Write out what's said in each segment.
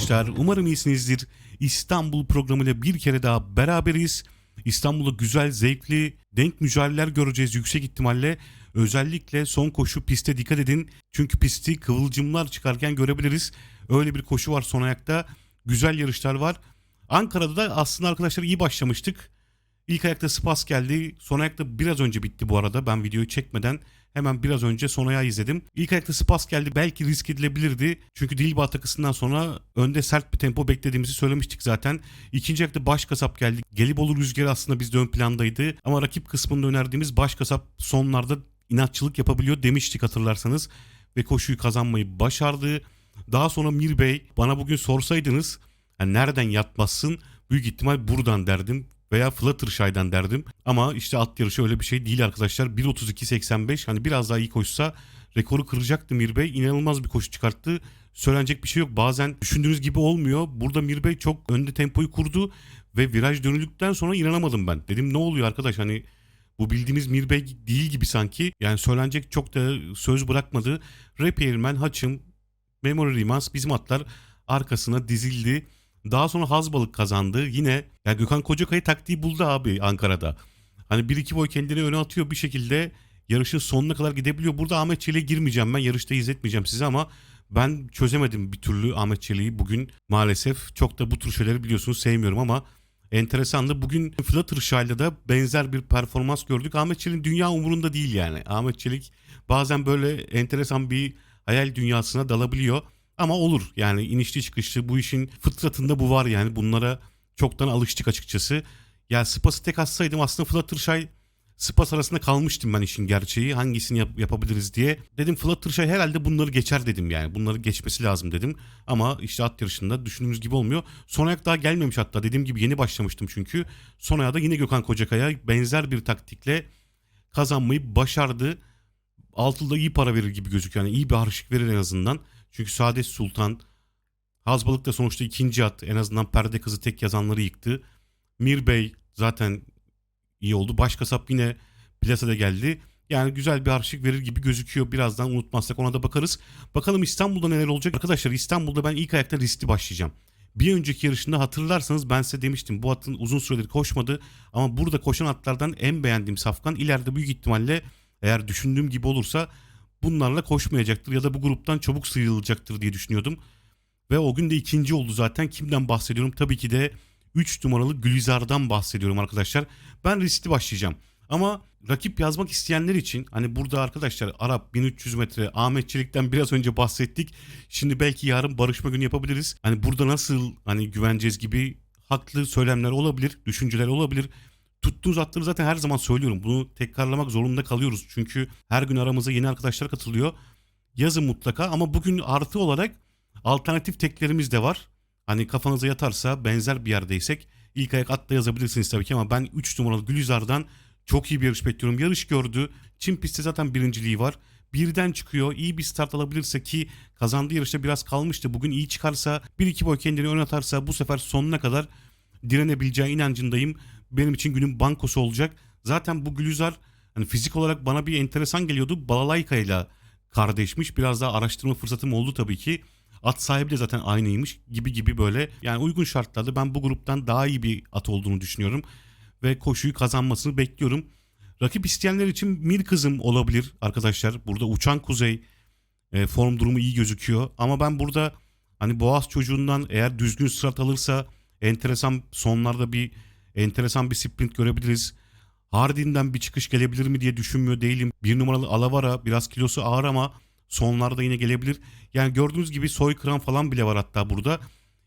Arkadaşlar, umarım iyisinizdir. İstanbul programıyla bir kere daha beraberiz. İstanbul'da güzel, zevkli, denk mücadeleler göreceğiz yüksek ihtimalle. Özellikle son koşu piste dikkat edin. Çünkü pisti kıvılcımlar çıkarken görebiliriz. Öyle bir koşu var son ayakta. Güzel yarışlar var. Ankara'da da aslında arkadaşlar iyi başlamıştık. İlk ayakta Spas geldi. Son ayakta biraz önce bitti bu arada. Ben videoyu çekmeden hemen biraz önce son ayağı izledim. İlk ayakta Spas geldi. Belki risk edilebilirdi. Çünkü Dilba takısından sonra önde sert bir tempo beklediğimizi söylemiştik zaten. İkinci ayakta baş kasap geldi. Gelibolu rüzgarı aslında bizde ön plandaydı. Ama rakip kısmında önerdiğimiz baş kasap sonlarda inatçılık yapabiliyor demiştik hatırlarsanız. Ve koşuyu kazanmayı başardı. Daha sonra Mir Bey bana bugün sorsaydınız yani nereden yatmazsın? Büyük ihtimal buradan derdim veya Fluttershy'dan derdim. Ama işte at yarışı öyle bir şey değil arkadaşlar. 1.32.85 hani biraz daha iyi koşsa rekoru kıracaktı Mir Bey. İnanılmaz bir koşu çıkarttı. Söylenecek bir şey yok. Bazen düşündüğünüz gibi olmuyor. Burada Mir Bey çok önde tempoyu kurdu ve viraj dönüldükten sonra inanamadım ben. Dedim ne oluyor arkadaş hani bu bildiğimiz Mir Bey değil gibi sanki. Yani söylenecek çok da söz bırakmadı. Repairman, Haçım, Memory Remans bizim atlar arkasına dizildi. Daha sonra Hazbalık kazandı. Yine yani Gökhan Kocakaya taktiği buldu abi Ankara'da. Hani 1-2 boy kendini öne atıyor bir şekilde yarışın sonuna kadar gidebiliyor. Burada Ahmet Çelik'e girmeyeceğim ben. Yarışta izletmeyeceğim size ama ben çözemedim bir türlü Ahmet Çelik'i bugün maalesef. Çok da bu tür şeyleri biliyorsunuz sevmiyorum ama enteresandı. Bugün Fluttershy'da da benzer bir performans gördük. Ahmet Çelik'in dünya umurunda değil yani. Ahmet Çelik bazen böyle enteresan bir hayal dünyasına dalabiliyor. Ama olur yani inişli çıkışlı bu işin fıtratında bu var yani bunlara çoktan alıştık açıkçası. Ya Spas'ı tek atsaydım aslında Fluttershy Spas arasında kalmıştım ben işin gerçeği. Hangisini yap- yapabiliriz diye. Dedim Fluttershy herhalde bunları geçer dedim yani. Bunları geçmesi lazım dedim. Ama işte at yarışında düşündüğümüz gibi olmuyor. Son ayak daha gelmemiş hatta. Dediğim gibi yeni başlamıştım çünkü. Son ayakta yine Gökhan Kocakaya benzer bir taktikle kazanmayı başardı. Altılıda iyi para verir gibi gözüküyor. Yani iyi bir harçlık verir en azından. Çünkü Saadet Sultan Hazbalık da sonuçta ikinci at. En azından perde kızı tek yazanları yıktı. Mir Bey zaten iyi oldu. Başkasap yine plasada geldi. Yani güzel bir harçlık verir gibi gözüküyor. Birazdan unutmazsak ona da bakarız. Bakalım İstanbul'da neler olacak. Arkadaşlar İstanbul'da ben ilk ayakta riskli başlayacağım. Bir önceki yarışında hatırlarsanız ben size demiştim bu atın uzun süredir koşmadı. Ama burada koşan atlardan en beğendiğim Safkan ileride büyük ihtimalle eğer düşündüğüm gibi olursa bunlarla koşmayacaktır ya da bu gruptan çabuk sıyrılacaktır diye düşünüyordum. Ve o gün de ikinci oldu zaten. Kimden bahsediyorum? Tabii ki de 3 numaralı Gülizar'dan bahsediyorum arkadaşlar. Ben riskli başlayacağım. Ama rakip yazmak isteyenler için hani burada arkadaşlar Arap 1300 metre Ahmet Çelik'ten biraz önce bahsettik. Şimdi belki yarın barışma günü yapabiliriz. Hani burada nasıl hani güveneceğiz gibi haklı söylemler olabilir, düşünceler olabilir. Tuttuğunuz atları zaten her zaman söylüyorum. Bunu tekrarlamak zorunda kalıyoruz. Çünkü her gün aramıza yeni arkadaşlar katılıyor. Yazın mutlaka ama bugün artı olarak alternatif teklerimiz de var. Hani kafanıza yatarsa benzer bir yerdeysek ilk ayak atla yazabilirsiniz tabii ki ama ben 3 numaralı Gülizar'dan çok iyi bir yarış bekliyorum. Yarış gördü. Çin pistte zaten birinciliği var. Birden çıkıyor. İyi bir start alabilirse ki kazandığı yarışta biraz kalmıştı. Bugün iyi çıkarsa 1-2 boy kendini ön atarsa bu sefer sonuna kadar direnebileceği inancındayım. Benim için günün bankosu olacak. Zaten bu Gülizar hani fizik olarak bana bir enteresan geliyordu. Balalayka ile kardeşmiş. Biraz daha araştırma fırsatım oldu tabii ki. At sahibi de zaten aynıymış gibi gibi böyle. Yani uygun şartlarda ben bu gruptan daha iyi bir at olduğunu düşünüyorum. Ve koşuyu kazanmasını bekliyorum. Rakip isteyenler için Mir kızım olabilir arkadaşlar. Burada Uçan Kuzey e, form durumu iyi gözüküyor. Ama ben burada hani Boğaz çocuğundan eğer düzgün sırat alırsa enteresan sonlarda bir enteresan bir sprint görebiliriz. Hardin'den bir çıkış gelebilir mi diye düşünmüyor değilim. Bir numaralı Alavara biraz kilosu ağır ama sonlarda yine gelebilir. Yani gördüğünüz gibi soykıran falan bile var hatta burada.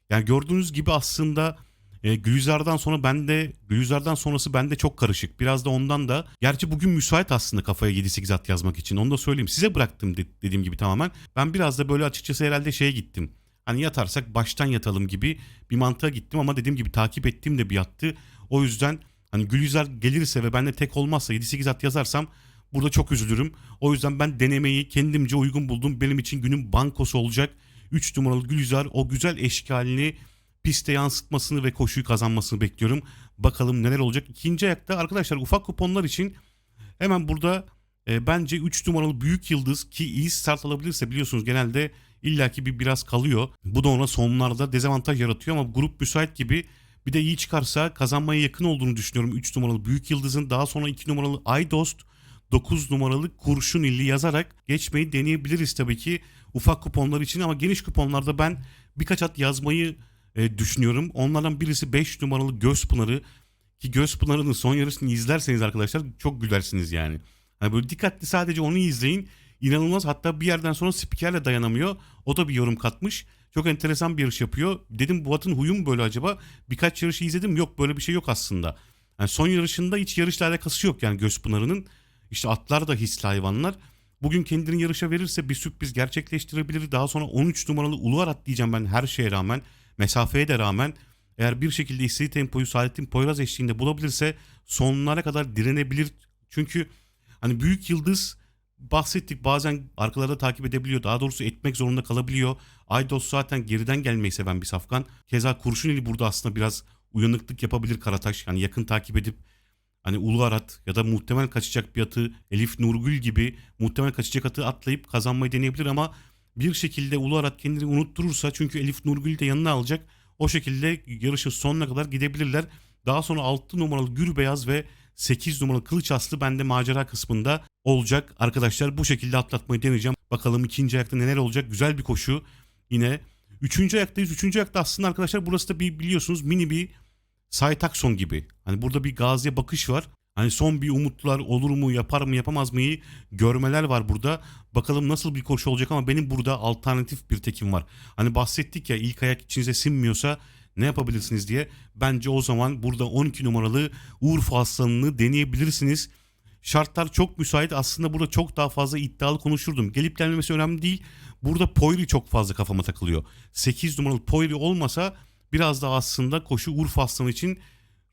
Yani gördüğünüz gibi aslında e, Gülizar'dan sonra ben de Gülizar'dan sonrası bende çok karışık. Biraz da ondan da. Gerçi bugün müsait aslında kafaya 7-8 at yazmak için. Onu da söyleyeyim. Size bıraktım de- dediğim gibi tamamen. Ben biraz da böyle açıkçası herhalde şeye gittim. Hani yatarsak baştan yatalım gibi bir mantığa gittim ama dediğim gibi takip ettiğim de bir yattı. O yüzden hani Gülizar gelirse ve bende tek olmazsa 7-8 at yazarsam burada çok üzülürüm. O yüzden ben denemeyi kendimce uygun buldum. Benim için günün bankosu olacak. 3 numaralı Gülizar o güzel eşkalini piste yansıtmasını ve koşuyu kazanmasını bekliyorum. Bakalım neler olacak. İkinci ayakta arkadaşlar ufak kuponlar için hemen burada e, bence 3 numaralı büyük yıldız ki iyi start alabilirse biliyorsunuz genelde illaki bir biraz kalıyor. Bu da ona sonlarda dezavantaj yaratıyor ama grup müsait gibi bir de iyi çıkarsa kazanmaya yakın olduğunu düşünüyorum 3 numaralı Büyük Yıldız'ın daha sonra 2 numaralı Aydost 9 numaralı Kurşun illi yazarak geçmeyi deneyebiliriz tabii ki ufak kuponlar için ama geniş kuponlarda ben birkaç at yazmayı e, düşünüyorum. Onlardan birisi 5 numaralı Gözpınarı ki Gözpınarı'nın son yarısını izlerseniz arkadaşlar çok gülersiniz yani. Hani böyle dikkatli sadece onu izleyin. İnanılmaz hatta bir yerden sonra spikerle dayanamıyor. O da bir yorum katmış. Çok enteresan bir yarış yapıyor. Dedim bu atın huyu mu böyle acaba? Birkaç yarışı izledim. Yok böyle bir şey yok aslında. Yani son yarışında hiç yarışla alakası yok yani Gözpınarı'nın. İşte atlar da hisli hayvanlar. Bugün kendini yarışa verirse bir sürpriz gerçekleştirebilir. Daha sonra 13 numaralı Uluar at diyeceğim ben her şeye rağmen. Mesafeye de rağmen. Eğer bir şekilde istediği tempoyu Saadettin Poyraz eşliğinde bulabilirse sonlara kadar direnebilir. Çünkü hani büyük yıldız bahsettik bazen arkalarda takip edebiliyor. Daha doğrusu etmek zorunda kalabiliyor. Aydos zaten geriden gelmeyi seven bir safkan. Keza Kurşuneli burada aslında biraz uyanıklık yapabilir Karataş. Yani yakın takip edip hani Ulu Arat ya da muhtemel kaçacak bir atı Elif Nurgül gibi muhtemel kaçacak atı atlayıp kazanmayı deneyebilir ama bir şekilde Ulu Arat kendini unutturursa çünkü Elif Nurgül de yanına alacak. O şekilde yarışın sonuna kadar gidebilirler. Daha sonra 6 numaralı Gür Beyaz ve 8 numaralı Kılıç Aslı bende macera kısmında olacak. Arkadaşlar bu şekilde atlatmayı deneyeceğim. Bakalım ikinci ayakta neler olacak. Güzel bir koşu. Yine üçüncü ayaktayız. Üçüncü ayakta aslında arkadaşlar burası da bir biliyorsunuz mini bir Saytakson gibi. Hani burada bir gaziye bakış var. Hani son bir umutlar olur mu yapar mı yapamaz mıyı görmeler var burada. Bakalım nasıl bir koşu olacak ama benim burada alternatif bir tekim var. Hani bahsettik ya ilk ayak içinize sinmiyorsa ne yapabilirsiniz diye. Bence o zaman burada 12 numaralı Urfa Aslanı'nı deneyebilirsiniz. Şartlar çok müsait. Aslında burada çok daha fazla iddialı konuşurdum. Gelip gelmemesi önemli değil. Burada Poyri çok fazla kafama takılıyor. 8 numaralı Poyri olmasa biraz daha aslında koşu Urfa Aslanı için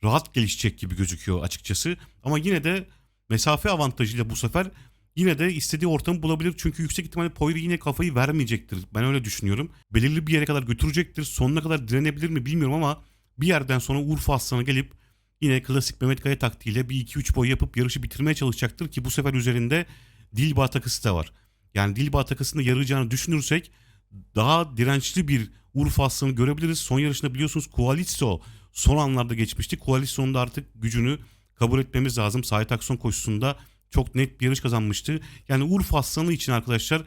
rahat gelişecek gibi gözüküyor açıkçası. Ama yine de mesafe avantajıyla bu sefer yine de istediği ortamı bulabilir. Çünkü yüksek ihtimalle Poyri yine kafayı vermeyecektir. Ben öyle düşünüyorum. Belirli bir yere kadar götürecektir. Sonuna kadar direnebilir mi bilmiyorum ama bir yerden sonra Urfa Aslanı gelip yine klasik Mehmet Kaya taktiğiyle bir 2-3 boy yapıp yarışı bitirmeye çalışacaktır ki bu sefer üzerinde Dilba takısı da var. Yani Dilba takısında yarayacağını düşünürsek daha dirençli bir Urfa Aslanı görebiliriz. Son yarışında biliyorsunuz Koalitso son anlarda geçmişti. Koalitso'nun da artık gücünü kabul etmemiz lazım. Sait Akson koşusunda çok net bir yarış kazanmıştı. Yani Urfa Aslanı için arkadaşlar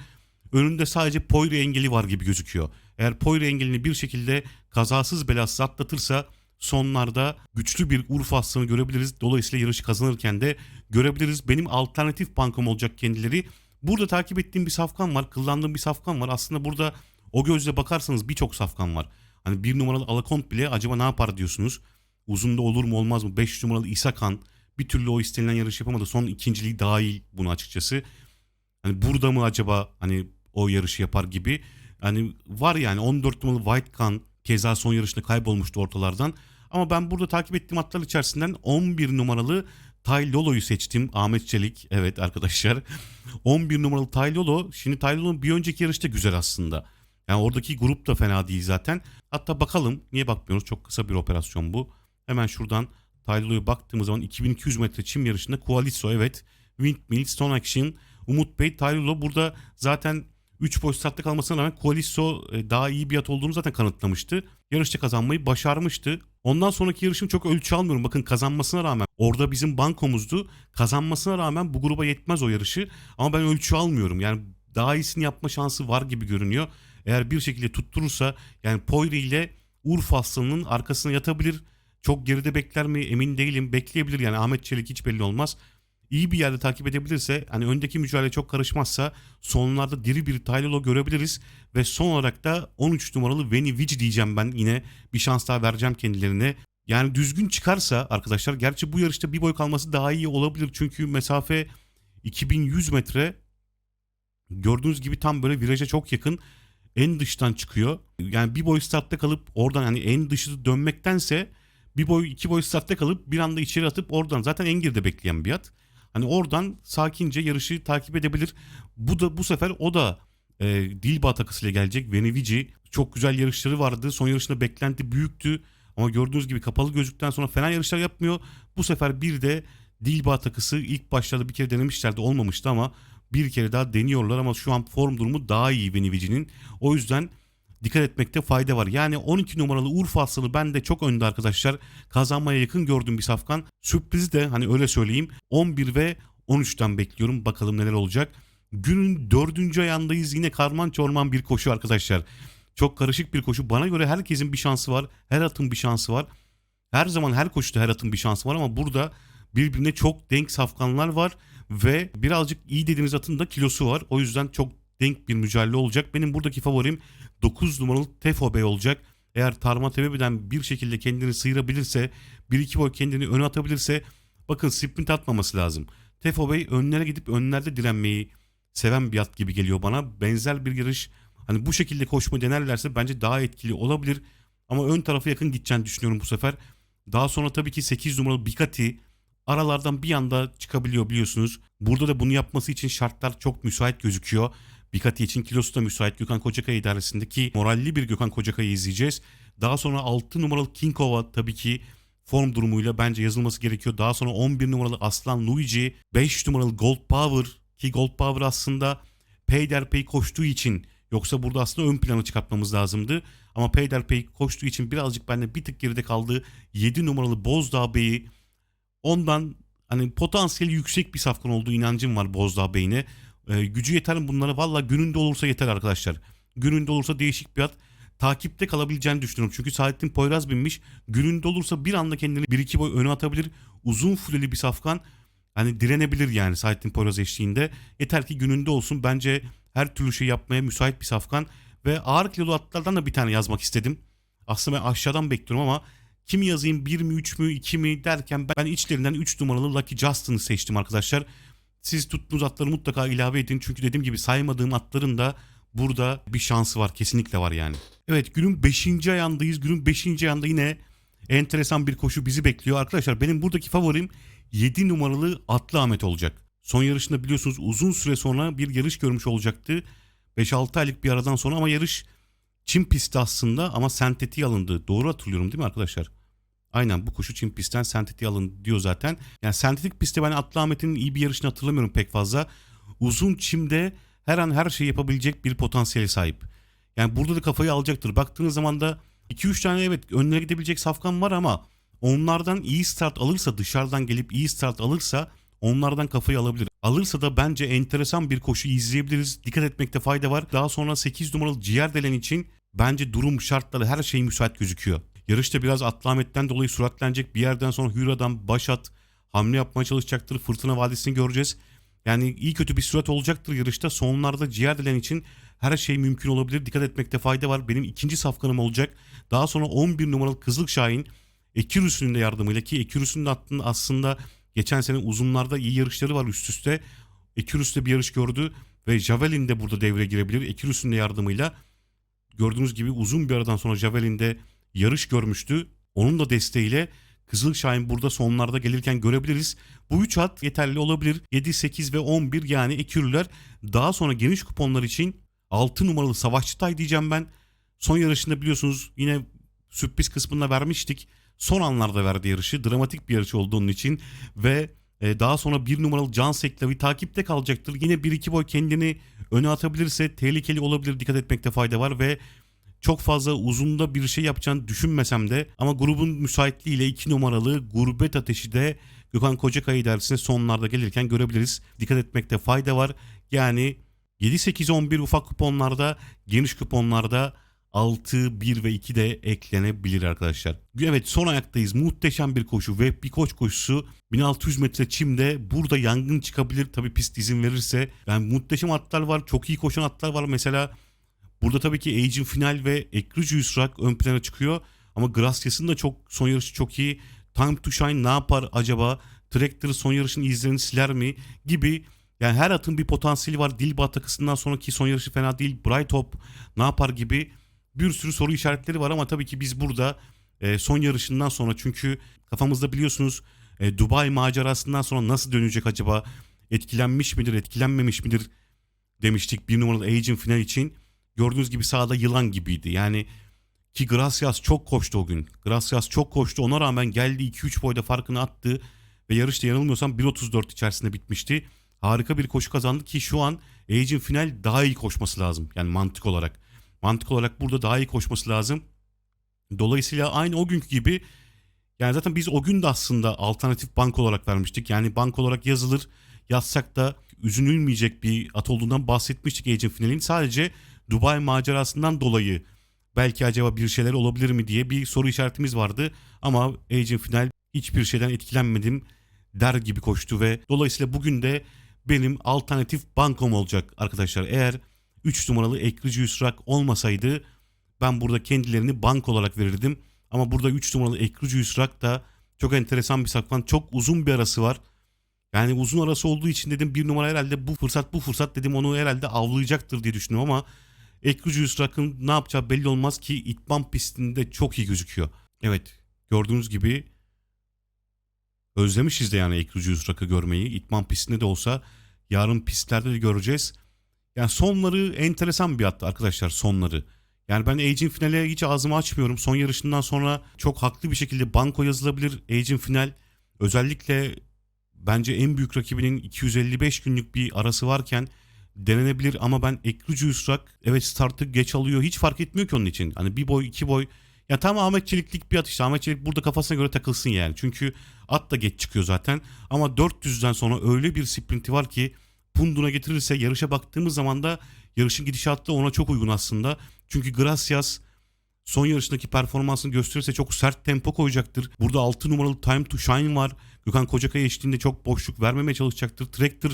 önünde sadece Poyri engeli var gibi gözüküyor. Eğer Poyri engelini bir şekilde kazasız belasız atlatırsa sonlarda güçlü bir Urfa Aslanı görebiliriz. Dolayısıyla yarışı kazanırken de görebiliriz. Benim alternatif bankam olacak kendileri. Burada takip ettiğim bir safkan var. Kullandığım bir safkan var. Aslında burada o gözle bakarsanız birçok safkan var. Hani bir numaralı Alakont bile acaba ne yapar diyorsunuz. Uzunda olur mu olmaz mı? 5 numaralı İsakan bir türlü o istenilen yarış yapamadı. Son ikinciliği dahil bunu açıkçası. Hani burada mı acaba hani o yarışı yapar gibi. Hani var yani 14 numaralı White Can keza son yarışında kaybolmuştu ortalardan. Ama ben burada takip ettiğim atlar içerisinden 11 numaralı Tay Lolo'yu seçtim. Ahmet Çelik. Evet arkadaşlar. 11 numaralı Tay Lolo. Şimdi Tay Lolo'nun bir önceki yarışta güzel aslında. Yani oradaki grup da fena değil zaten. Hatta bakalım. Niye bakmıyoruz? Çok kısa bir operasyon bu. Hemen şuradan Tay Lolo'ya baktığımız zaman 2200 metre çim yarışında Koalitso evet. Windmill, Stone Action, Umut Bey, Tay Lolo burada zaten 3 boy startta kalmasına rağmen Koaliso e, daha iyi bir at olduğunu zaten kanıtlamıştı. Yarışta kazanmayı başarmıştı. Ondan sonraki yarışım çok ölçü almıyorum. Bakın kazanmasına rağmen orada bizim bankomuzdu. Kazanmasına rağmen bu gruba yetmez o yarışı. Ama ben ölçü almıyorum. Yani daha iyisini yapma şansı var gibi görünüyor. Eğer bir şekilde tutturursa yani Poyri ile Urfa Aslanı'nın arkasına yatabilir. Çok geride bekler mi emin değilim. Bekleyebilir yani Ahmet Çelik hiç belli olmaz. İyi bir yerde takip edebilirse hani öndeki mücadele çok karışmazsa sonlarda diri bir Taylolo görebiliriz. Ve son olarak da 13 numaralı Veni Vici diyeceğim ben yine bir şans daha vereceğim kendilerine. Yani düzgün çıkarsa arkadaşlar gerçi bu yarışta bir boy kalması daha iyi olabilir. Çünkü mesafe 2100 metre gördüğünüz gibi tam böyle viraja çok yakın en dıştan çıkıyor. Yani bir boy startta kalıp oradan hani en dışı dönmektense bir boy iki boy startta kalıp bir anda içeri atıp oradan zaten en geride bekleyen bir at. Hani oradan sakince yarışı takip edebilir. Bu da bu sefer o da e, Dilba takısıyla gelecek. Venivici çok güzel yarışları vardı. Son yarışında beklenti büyüktü. Ama gördüğünüz gibi kapalı gözlükten sonra fena yarışlar yapmıyor. Bu sefer bir de Dilba takısı ilk başlarda bir kere denemişlerdi olmamıştı ama bir kere daha deniyorlar ama şu an form durumu daha iyi Venivici'nin. O yüzden dikkat etmekte fayda var. Yani 12 numaralı Urfa Aslanı ben de çok önde arkadaşlar. Kazanmaya yakın gördüğüm bir safkan. Sürprizi de hani öyle söyleyeyim 11 ve 13'ten bekliyorum. Bakalım neler olacak. Günün dördüncü ayağındayız. Yine karman çorman bir koşu arkadaşlar. Çok karışık bir koşu. Bana göre herkesin bir şansı var. Her atın bir şansı var. Her zaman her koşuda her atın bir şansı var ama burada birbirine çok denk safkanlar var ve birazcık iyi dediğiniz atın da kilosu var. O yüzden çok denk bir mücadele olacak. Benim buradaki favorim 9 numaralı Tefo Bey olacak. Eğer Tarma Tepe'den bir şekilde kendini sıyırabilirse, 1-2 boy kendini öne atabilirse bakın sprint atmaması lazım. Tefo Bey önlere gidip önlerde direnmeyi seven bir at gibi geliyor bana. Benzer bir yarış hani bu şekilde koşma denerlerse bence daha etkili olabilir. Ama ön tarafa yakın gideceğini düşünüyorum bu sefer. Daha sonra tabii ki 8 numaralı Bikati aralardan bir anda çıkabiliyor biliyorsunuz. Burada da bunu yapması için şartlar çok müsait gözüküyor. Bikati için kilosu da müsait Gökhan Kocakaya idaresindeki moralli bir Gökhan Kocakay'ı izleyeceğiz. Daha sonra 6 numaralı Kinkova tabii ki form durumuyla bence yazılması gerekiyor. Daha sonra 11 numaralı Aslan Luigi, 5 numaralı Gold Power ki Gold Power aslında peyderpey koştuğu için yoksa burada aslında ön plana çıkartmamız lazımdı. Ama peyderpey koştuğu için birazcık bende bir tık geride kaldı. 7 numaralı Bozdağ Bey'i ondan hani potansiyeli yüksek bir safkan olduğu inancım var Bozdağ Bey'ine. Ee, gücü yeter mi bunlara? Valla gününde olursa yeter arkadaşlar. Gününde olursa değişik bir at. Takipte kalabileceğini düşünüyorum. Çünkü Saadettin Poyraz binmiş. Gününde olursa bir anda kendini bir iki boy öne atabilir. Uzun fuleli bir safkan. Hani direnebilir yani Saadettin Poyraz eşliğinde. Yeter ki gününde olsun. Bence her türlü şey yapmaya müsait bir safkan. Ve ağır kilolu atlardan da bir tane yazmak istedim. Aslında ben aşağıdan bekliyorum ama kim yazayım 1 mi 3 mü 2 mi derken ben içlerinden 3 numaralı Lucky Justin'ı seçtim arkadaşlar. Siz tuttuğunuz atları mutlaka ilave edin. Çünkü dediğim gibi saymadığım atların da burada bir şansı var. Kesinlikle var yani. Evet günün 5. ayağındayız. Günün 5. ayağında yine enteresan bir koşu bizi bekliyor. Arkadaşlar benim buradaki favorim 7 numaralı Atlı Ahmet olacak. Son yarışında biliyorsunuz uzun süre sonra bir yarış görmüş olacaktı. 5-6 aylık bir aradan sonra ama yarış Çin pisti aslında ama sentetiğe alındı. Doğru hatırlıyorum değil mi arkadaşlar? Aynen bu koşu Çin pistten sentetiğe alındı diyor zaten. Yani sentetik pistte ben Atlı Ahmet'in iyi bir yarışını hatırlamıyorum pek fazla. Uzun çimde her an her şeyi yapabilecek bir potansiyele sahip. Yani burada da kafayı alacaktır. Baktığınız zaman da 2-3 tane evet önüne gidebilecek safkan var ama onlardan iyi start alırsa dışarıdan gelip iyi start alırsa onlardan kafayı alabilir. Alırsa da bence enteresan bir koşu izleyebiliriz. Dikkat etmekte fayda var. Daha sonra 8 numaralı ciğer delen için bence durum şartları her şey müsait gözüküyor. Yarışta biraz Atlı Ahmet'ten dolayı suratlanacak bir yerden sonra Hüra'dan Başat hamle yapmaya çalışacaktır. Fırtına Vadisi'ni göreceğiz. Yani iyi kötü bir sürat olacaktır yarışta. Sonlarda ciğer delen için her şey mümkün olabilir. Dikkat etmekte fayda var. Benim ikinci safkanım olacak. Daha sonra 11 numaralı Kızıl Şahin Ekirüs'ün de yardımıyla ki Ekirüs'ün de aslında geçen sene uzunlarda iyi yarışları var üst üste. Ekirüs de bir yarış gördü ve Javelin de burada devreye girebilir. Ekirüs'ün de yardımıyla gördüğünüz gibi uzun bir aradan sonra Javelin de yarış görmüştü. Onun da desteğiyle Kızıl Şahin burada sonlarda gelirken görebiliriz. Bu 3 at yeterli olabilir. 7, 8 ve 11 yani ekürüler. Daha sonra geniş kuponlar için 6 numaralı Savaşçı Tay diyeceğim ben. Son yarışında biliyorsunuz yine sürpriz kısmında vermiştik. Son anlarda verdi yarışı. Dramatik bir yarış oldu onun için. Ve e, daha sonra bir numaralı Can Seklavi takipte kalacaktır. Yine 1-2 boy kendini öne atabilirse tehlikeli olabilir. Dikkat etmekte fayda var ve çok fazla uzunda bir şey yapacağını düşünmesem de ama grubun müsaitliğiyle 2 numaralı Gurbet Ateşi de Gökhan Kocakaya dersine sonlarda gelirken görebiliriz. Dikkat etmekte fayda var. Yani 7, 8, 11 ufak kuponlarda, geniş kuponlarda 6, 1 ve 2 de eklenebilir arkadaşlar. Evet son ayaktayız. Muhteşem bir koşu ve bir koç koşusu 1600 metre çimde burada yangın çıkabilir. Tabi pist izin verirse. Yani muhteşem atlar var. Çok iyi koşan atlar var. Mesela Burada tabii ki Age'in final ve Ekrucu Yusrak ön plana çıkıyor. Ama Gracias'ın da çok son yarışı çok iyi. Time to Shine ne yapar acaba? Tractor son yarışın izlerini siler mi? Gibi yani her atın bir potansiyeli var. Dilba takısından sonraki son yarışı fena değil. Bright Hope ne yapar gibi bir sürü soru işaretleri var ama tabii ki biz burada e, son yarışından sonra çünkü kafamızda biliyorsunuz e, Dubai macerasından sonra nasıl dönecek acaba? Etkilenmiş midir, etkilenmemiş midir demiştik bir numaralı Age'in final için. Gördüğünüz gibi sahada yılan gibiydi. Yani ki Gracias çok koştu o gün. Gracias çok koştu. Ona rağmen geldi 2-3 boyda farkını attı. Ve yarışta yanılmıyorsam 1.34 içerisinde bitmişti. harika bir koşu kazandı ki şu an Age'in final daha iyi koşması lazım. Yani mantık olarak. Mantık olarak burada daha iyi koşması lazım. Dolayısıyla aynı o günkü gibi yani zaten biz o gün de aslında alternatif bank olarak vermiştik. Yani bank olarak yazılır yazsak da üzünülmeyecek bir at olduğundan bahsetmiştik Age'in finalin. Sadece Dubai macerasından dolayı belki acaba bir şeyler olabilir mi diye bir soru işaretimiz vardı. Ama Age'in final hiçbir şeyden etkilenmedim der gibi koştu ve dolayısıyla bugün de benim alternatif bankom olacak arkadaşlar. Eğer 3 numaralı Ekrici Yusrak olmasaydı ben burada kendilerini bank olarak verirdim. Ama burada 3 numaralı Ekrici Yusrak da çok enteresan bir sakvan. Çok uzun bir arası var. Yani uzun arası olduğu için dedim bir numara herhalde bu fırsat bu fırsat dedim onu herhalde avlayacaktır diye düşündüm ama Ekrucu Yusrak'ın ne yapacağı belli olmaz ki itman pistinde çok iyi gözüküyor. Evet gördüğünüz gibi özlemişiz de yani Ekrucu Yusrak'ı görmeyi. İtman pistinde de olsa yarın pistlerde de göreceğiz. Yani sonları enteresan bir attı arkadaşlar sonları. Yani ben Age'in finale hiç ağzımı açmıyorum. Son yarışından sonra çok haklı bir şekilde banko yazılabilir. Age'in final özellikle bence en büyük rakibinin 255 günlük bir arası varken denenebilir ama ben Ekrucu Yusrak evet startı geç alıyor hiç fark etmiyor ki onun için. Hani bir boy iki boy ya tam Ahmet Çeliklik bir atış. Ahmet Çelik burada kafasına göre takılsın yani. Çünkü at da geç çıkıyor zaten. Ama 400'den sonra öyle bir sprinti var ki punduna getirirse yarışa baktığımız zaman da yarışın gidişatı da ona çok uygun aslında. Çünkü Gracias son yarışındaki performansını gösterirse çok sert tempo koyacaktır. Burada 6 numaralı Time to Shine var. Gökhan Kocakaya eşliğinde çok boşluk vermemeye çalışacaktır. Tractor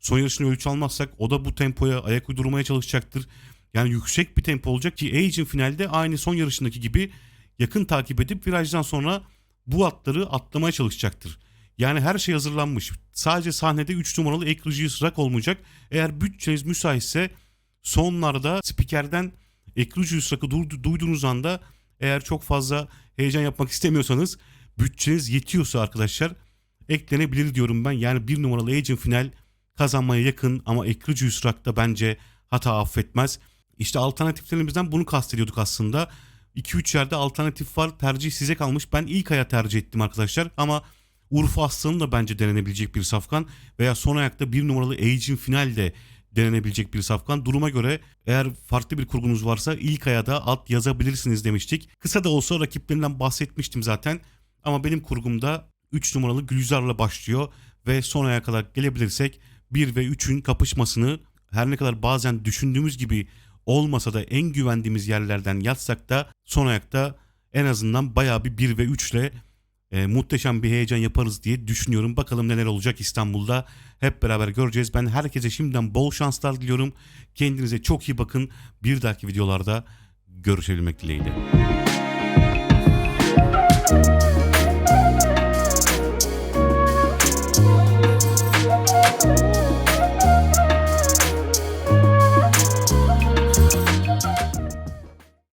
son yarışını ölçü almazsak o da bu tempoya ayak uydurmaya çalışacaktır. Yani yüksek bir tempo olacak ki Age'in finalde aynı son yarışındaki gibi yakın takip edip virajdan sonra bu atları atlamaya çalışacaktır. Yani her şey hazırlanmış. Sadece sahnede 3 numaralı ekrujiyi sırak olmayacak. Eğer bütçeniz müsaitse sonlarda spikerden ekrujiyi sırakı duyduğunuz anda eğer çok fazla heyecan yapmak istemiyorsanız bütçeniz yetiyorsa arkadaşlar eklenebilir diyorum ben. Yani bir numaralı Age'in final kazanmaya yakın ama ekrucu Yusrak da bence hata affetmez. İşte alternatiflerimizden bunu kastediyorduk aslında. 2-3 yerde alternatif var. Tercih size kalmış. Ben ilk aya tercih ettim arkadaşlar. Ama Urfa Aslanı da bence denenebilecek bir safkan. Veya son ayakta bir numaralı Age'in finalde denenebilecek bir safkan. Duruma göre eğer farklı bir kurgunuz varsa ilk ayada at yazabilirsiniz demiştik. Kısa da olsa rakiplerinden bahsetmiştim zaten. Ama benim kurgumda 3 numaralı Gülizar'la başlıyor. Ve son aya kadar gelebilirsek 1 ve 3'ün kapışmasını her ne kadar bazen düşündüğümüz gibi olmasa da en güvendiğimiz yerlerden yatsak da son ayakta en azından bayağı bir 1 ve 3 ile e, muhteşem bir heyecan yaparız diye düşünüyorum. Bakalım neler olacak İstanbul'da hep beraber göreceğiz. Ben herkese şimdiden bol şanslar diliyorum. Kendinize çok iyi bakın. Bir dahaki videolarda görüşebilmek dileğiyle.